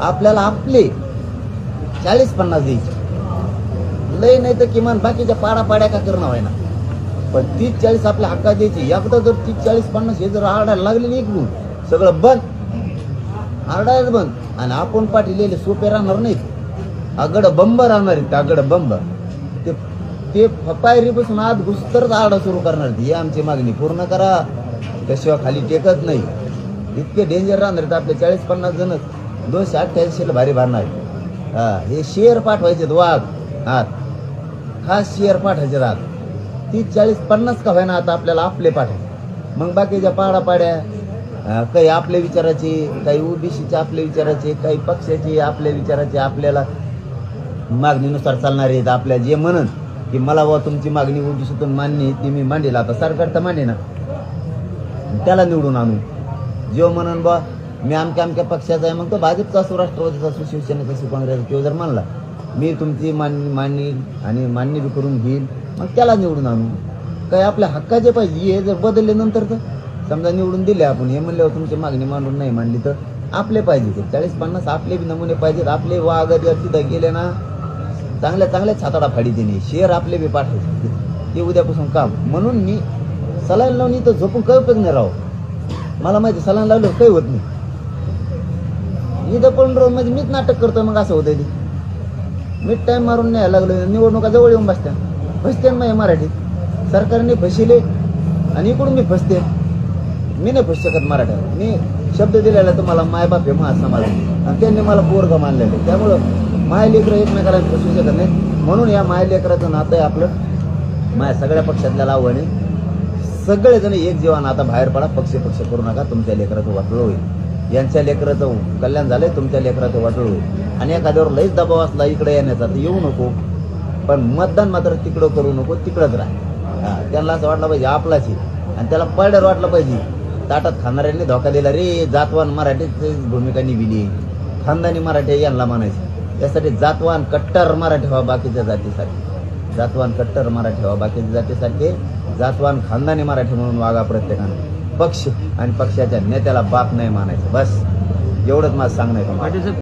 आपल्याला आपले चाळीस पन्नास द्यायचे. लय नाही तर किमान बाकीच्या पाडा पाड्या का करणं व्हायना. पण तीस चाळीस आपल्या हक्का द्यायची. एकदा जर तीस चाळीस पन्नास हे जर आरडायला लागले नाही इकडून सगळं बंद. आरडायला बंद. आणि आपण पाठीलेले सोपे राहणार नाहीत. आगड बंब राहणार आहेत आगड बंब. ते ते पायरीपासून आत घुसतरच आरडा सुरू करणार ही आमची मागणी. पूर्ण करा. त्याशिवाय खाली टेकत नाही. इतके डेंजर राहणार आहेत आपले चाळीस पन्नास जणच. दोनशे अठ्ठ्याऐंशीला भारी भरणार. हा हे शेअर पाठवायचे वाघ. हात खास शेअर पाठवायचे राहत तीस चाळीस पन्नास का व्हायना आता आपल्याला आपले पाठव मग बाकीच्या पाडापाड्या काही आपले विचाराचे काही ओबीसीचे आपले विचाराचे काही पक्षाचे आपल्या विचाराचे आपल्याला मागणीनुसार चालणारे आहेत आपल्या जे म्हणन की मला बुवा तुमची मागणी ओबीसीतून मान्य ती मी मांडेल. आता सरकार तर मांडे ना. त्याला निवडून आणू. जो म्हणून बा मी आमच्या आमच्या पक्षाचा आहे मग तो भाजपचा असो राष्ट्रवादीचा असो शिवसेनेचा असो काँग्रेसचा किंवा जर मानला मी तुमची मान्य मान्य आणि मान्य बी करून घेईल मग त्याला निवडून आणू. काय आपल्या हक्काचे पाहिजे हे जर बदलले नंतर तर? समजा निवडून दिले आपण हे म्हणल्यावर तुमची मागणी मांडून नाही मांडली तर? आपले पाहिजे ते. चाळीस पन्नास आपले बी नमुने पाहिजेत आपले वाघ जर तिथं गेले ना चांगल्या चांगल्या छाताडा फाडी देणे शेअर आपले बी पाठवायचे ते उद्यापासून काम. म्हणून मी सलाईन लावून इथं झोपून काही उपयोग नाही राहू मला माहिती सलाईन लावल्यावर काही होत नाही. इथं पण रोज म्हणजे मीच नाटक करतोय मग असं होतं ते. मीच टाईम मारून न्यायला लागलो निवडणुका जवळ येऊन बसत्या. फसते माझ्या मराठीत. सरकारने फसिले आणि इकडून मी फसते. मी नाही फसू शकत मराठ्यात मी शब्द दिलेला तुम्हाला मायबाप हे माझा समाज आणि त्यांनी मला पोरगा मानलेलं आहे. त्यामुळं मायलेकरं एकमेकाला फसू शकत नाही म्हणून या मायलेकराचं नातं आहे आपलं. माझ्या सगळ्या पक्षातल्या लावणे. सगळेजण एक जीवन आता बाहेर पडा पक्ष पक्ष करू नका. तुमच्या लेकराचं वाटलं होईल. यांच्या लेकराचं कल्याण झालंय तुमच्या लेकराचं वाटळू. होईल आणि एखाद्यावर लईच दबाव असला इकडे येण्याचा तर येऊ नको. पण मतदान मात्र तिकडं करू नको तिकडंच राहा. त्यांना असं वाटलं पाहिजे आपलाच आहे. आणि त्याला पडल्यावर वाटलं पाहिजे. ताटात खाणाऱ्यांनी धोका दिला रे जातवान मराठीची भूमिका निघिली खानदानी मराठी यांना म्हणायचं. त्यासाठी जातवान कट्टर मराठी व्हा बाकीच्या जातीसाठी. जातवान कट्टर मराठी व्हा बाकीच्या जातीसारखे जातवान खानदानी मराठी म्हणून वागा प्रत्येकाने. पक्ष आणि पक्षाच्या नेत्याला बाप नाही मानायचं. बस. एवढंच माझं सांगणं आहे तुम्हाला.